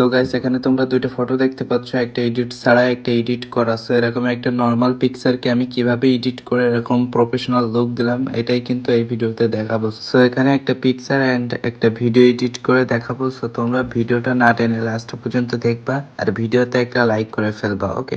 So guys এখানে তোমরা দুইটা ফটো দেখতে পাচ্ছ, একটা এডিট ছাড়া, একটা এডিট করা। সো এরকম একটা নর্মাল পিকচারকে আমি কীভাবে এডিট করে এরকম প্রফেশনাল লুক দিলাম, এটাই কিন্তু এই ভিডিওতে দেখাবো। সো এখানে একটা পিকচার অ্যান্ড একটা ভিডিও এডিট করে দেখাবো। সো তোমরা ভিডিওটা না টেনে লাস্ট পর্যন্ত দেখবা, আর ভিডিওতে একটা লাইক করে ফেলবা ওকে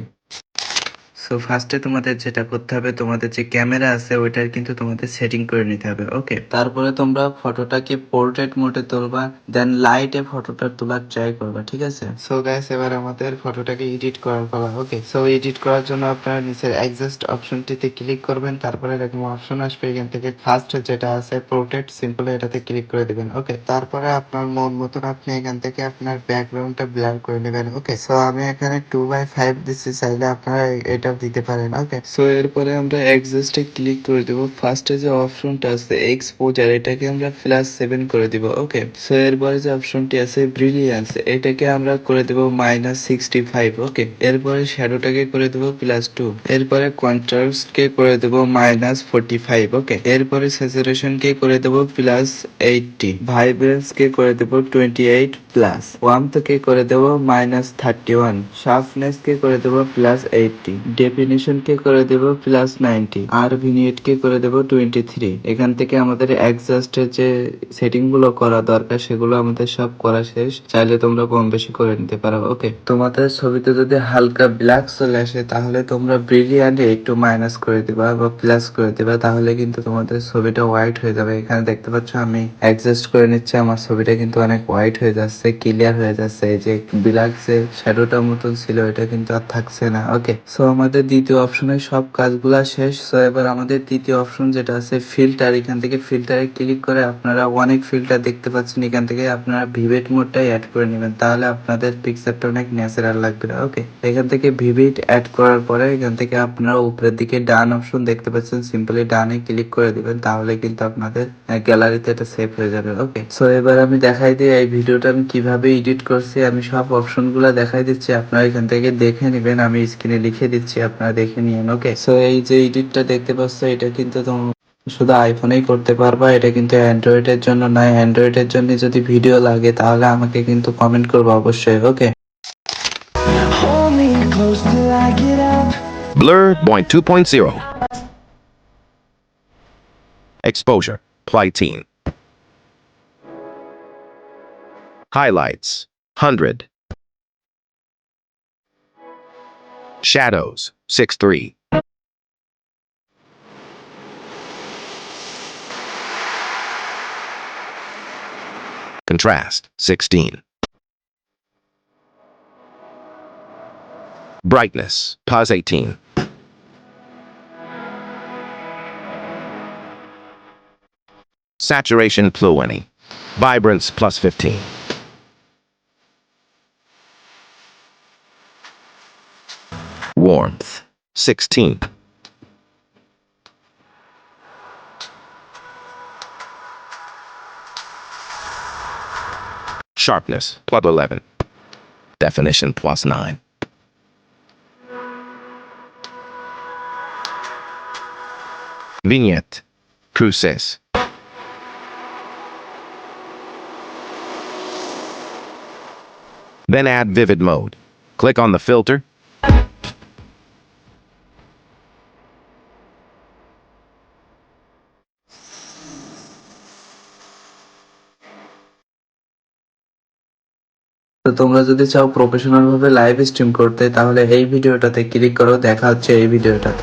সো ফার্স্টে তোমাদের যেটা করতে হবে, তোমাদের যে ক্যামেরা আছে, ওইটার কিন্তু তোমাদের সেটিং করে নিতে হবে ওকে তারপরে তোমরা ফটোটাকে পোর্ট্রেট মোডে তুলবা দেন লাইটে ফটোটা তোলার ট্রাই করবা, ঠিক আছে? সো গাইস এবার আমাদের ফটোটাকে এডিট করার পালা ওকে সো এডিট করার জন্য আপনারা নিচের অ্যাডজাস্ট অপশনটিতে ক্লিক করবেন, তারপরে এরকম অপশন আসবে, এখান থেকে ফার্স্ট যেটা আছে পোর্ট্রেট সিম্পল এটাতে ক্লিক করে দিবেন ওকে তারপরে আপনার মন মতন আপনি এখান থেকে আপনার ব্যাকগ্রাউন্ডটা ব্লার করে নেবেন ওকে সো আমি এখানে টু বাই ফাইভ দিচ্ছি, চাইলে আপনারা এটাও দিতে পারেন। ওকে সো এরপরে আমরা অ্যাডজাস্টে ক্লিক করে দেব। ফার্স্টে যে অপশনটা আছে এক্সপোজার এটাকে আমরা প্লাস সেভেন করে দিব। ওকে সো এরপরে যে অপশনটি আছে ব্রিলিয়ান্স এটাকে আমরা করে দেব মাইনাস সিক্সটি ফাইভ ওকে এরপরে শ্যাডোটাকে করে দেব প্লাস টু এরপরে কন্ট্রাস্ট কে করে দেব মাইনাস ফোর্টি ফাইভ ওকে এরপরে স্যাচুরেশন কে করে দেব প্লাস এইটটি ভাইব্রেন্স কে করে দেব টোয়েন্টি এইট প্লাস থেকে করে দেব মাইনাস থার্টি ওয়ান শার্পনেস কে করে দেব প্লাস এইটটি ডেফিনিশন কে করে দেব প্লাস নাইনটি আর ভিনিয়েট কে করে দেব টোয়েন্টি থ্রি এখান থেকে আমাদের অ্যাডজাস্টের যে সেটিংগুলো করা দরকার, সেগুলো আমাদের সব করা শেষ। চাইলে তোমরা কম বেশি করে নিতে পারো ওকে তোমাদের ছবিতে যদি হালকা ব্ল্যাক চলে আসে, তাহলে তোমরা ব্রিলিয়ান্টে একটু মাইনাস করে দিবা বা প্লাস করে দিবা, তাহলে কিন্তু তোমাদের ছবিটা হোয়াইট হয়ে যাবে। এখানে দেখতে পাচ্ছ আমি অ্যাডজাস্ট করে নিচ্ছি, আমার ছবিটা কিন্তু অনেক হোয়াইট হয়ে যাচ্ছে ক্লিয়ার হয়ে যাচ্ছে। যে ব্ল্যাক যে শ্যাডোটার মতন ছিল, এটা কিন্তু আর থাকছে না ওকে সো আমাদের দ্বিতীয় অপশনের সব কাজগুলা শেষ। সো এবার আমাদের তৃতীয় অপশন যেটা আছে ফিল্টার এখান থেকে ফিল্টারে ক্লিক করে আপনারা অনেক ফিল্টার দেখতে পাচ্ছেন। এখান থেকে আপনারা ভিভেট মোডটাই অ্যাড করে নেবেন। তাহলে আপনাদের পিকচারটা অনেক ন্যাচারাল লাগবে ওকে এখান থেকে ভিভিট অ্যাড করার পরে এখান থেকে আপনারা উপরের দিকে ডান অপশন দেখতে পাচ্ছেন। সিম্পলি ডানে ক্লিক করে দিবেন, তাহলে কিন্তু আপনাদের গ্যালারিতে এটা সেভ হয়ে যাবে ওকে সো এবার আমি দেখাই দিই এই ভিডিওটা আমি কীভাবে এডিট করছি। আমি সব অপশনগুলা দেখাই দিচ্ছি। আপনারা এখান থেকে দেখে নেবেন। আমি স্ক্রিনে লিখে দিচ্ছি আপনারা দেখে নিন ওকে সো এই যে এডিটটা দেখতে পাচ্ছ এটা কিন্তু শুধু আইফোনেই করতে পারবা এটা কিন্তু অ্যান্ড্রয়েডের জন্য নয় অ্যান্ড্রয়েডের জন্য যদি ভিডিও লাগে তাহলে আমাকে কিন্তু কমেন্ট করব অবশ্যই ওকে. Blur point 2.0. Exposure Plighteen. Highlights 100. Shadows 6-3. Contrast 16. Brightness, pause 18. Saturation, Pluini. Vibrance, plus 15. Warmth, 16. Sharpness, plus 11. Definition, plus 9. Vignette. Process. Then add vivid mode. Click on the filter. তো তোমরা যদি চাও প্রফেশনাল ভাবে লাইভ স্ট্রিম করতে, তাহলে এই ভিডিওটাতে click করো, দেখা হচ্ছে এই ভিডিওটাতে।